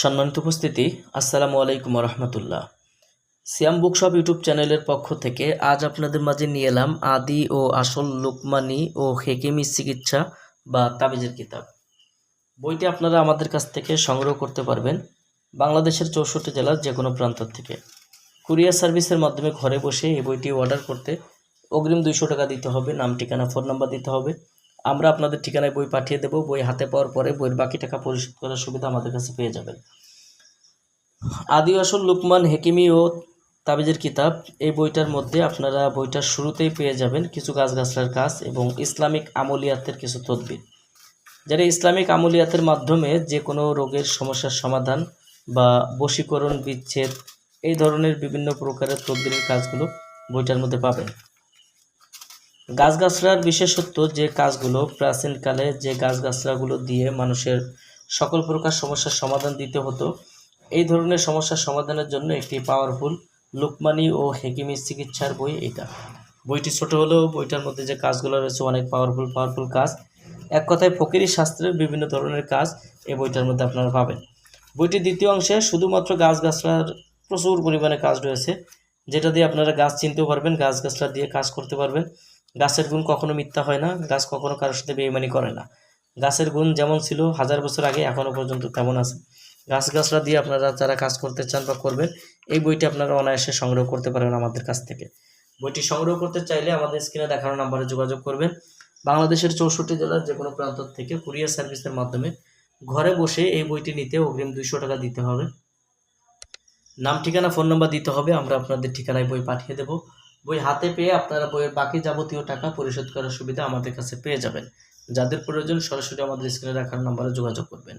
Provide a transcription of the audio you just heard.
সম্মানিত উপস্থিতি, আসসালামু আলাইকুম রহমতুল্লাহ সিয়াম বুকশপ ইউটিউব চ্যানেলের পক্ষ থেকে আজ আপনাদের মাঝে নিয়ে এলাম আদি ও আসল লোকমানি ও হেকিমি চিকিৎসা বা তাবিজের কিতাব। বইটি আপনারা আমাদের কাছ থেকে সংগ্রহ করতে পারবেন বাংলাদেশের চৌষট্টি জেলার যে কোনো প্রান্ত থেকে। কুরিয়ার সার্ভিসের মাধ্যমে ঘরে বসে এই বইটি অর্ডার করতে অগ্রিম দুইশো টাকা দিতে হবে, নাম, ঠিকানা, ফোন নাম্বার দিতে হবে। আমরা আপনাদের ঠিকানায় বই পাঠিয়ে দেবো, বই হাতে পাওয়ার পরে বইয়ের বাকি টাকা পরিশোধ করার সুবিধা আমাদের কাছে পেয়ে যাবেন। আদি আসল লুকমান হেকিমি ও তাবিজের কিতাব, এই বইটার মধ্যে আপনারা বইটার শুরুতেই পেয়ে যাবেন কিছু গাছ গাছগাছলার কাজ এবং ইসলামিক আমলিয়াতের কিছু তদবির। যারা ইসলামিক আমলিয়াতের মাধ্যমে যে কোনো রোগের সমস্যার সমাধান বা বশীকরণ বিচ্ছেদ, এই ধরনের বিভিন্ন প্রকারের তদবিরের কাজগুলো বইটার মধ্যে পাবেন। গাছগাছড়ার বিশেষত্ব যে কাজগুলো প্রাচীনকালে যে গাছগাছড়াগুলো দিয়ে মানুষের সকল প্রকার সমস্যার সমাধান দিতে হতো, এই ধরনের সমস্যার সমাধানের জন্য একটি পাওয়ারফুল লুকমানি ও হেকিমি চিকিৎসার বই এটা। বইটি ছোট হলেও বইটার মধ্যে যে কাজগুলো রয়েছে অনেক পাওয়ারফুল পাওয়ারফুল কাজ। এক কথায় ফকিরি শাস্ত্রের বিভিন্ন ধরনের কাজ এই বইটার মধ্যে আপনারা পাবেন। বইটির দ্বিতীয় অংশে শুধুমাত্র গাছগাছড়ার প্রচুর পরিমাণে কাজ রয়েছে, যেটা দিয়ে আপনারা গাছ চিনতেও পারবেন, গাছগাছড়া দিয়ে কাজ করতে পারবেন। গাছের গুণ কখনো মিথ্যা হয় না, গাছ কখনো কারোর সাথে বেইমানি করে না। গাছের গুণ যেমন ছিল হাজার বছর আগে এখনও পর্যন্ত তেমন আছে। গাছগাছরা দিয়ে আপনারা যারা কাজ করতে চান বা করবেন, এই বইটি আপনারা অনায়াসে সংগ্রহ করতে পারবেন আমাদের কাছ থেকে। বইটি সংগ্রহ করতে চাইলে আমাদের স্ক্রিনে দেখানো নাম্বারে যোগাযোগ করবেন। বাংলাদেশের চৌষট্টি জেলার যে কোনো প্রান্ত থেকে কুরিয়ার সার্ভিসের মাধ্যমে ঘরে বসে এই বইটি নিতে অগ্রিম দুইশো টাকা দিতে হবে। নাম, ঠিকানা, ফোন নাম্বার দিতে হবে, আমরা আপনাদের ঠিকানায় বই পাঠিয়ে দেব। বই হাতে পেয়ে আপনারা বইয়ের বাকি যাবতীয় টাকা পরিশোধ করার সুবিধা আমাদের কাছে পেয়ে যাবেন। যাদের প্রয়োজন সরাসরি আমাদের স্ক্রিনে রাখার নাম্বারে যোগাযোগ করবেন।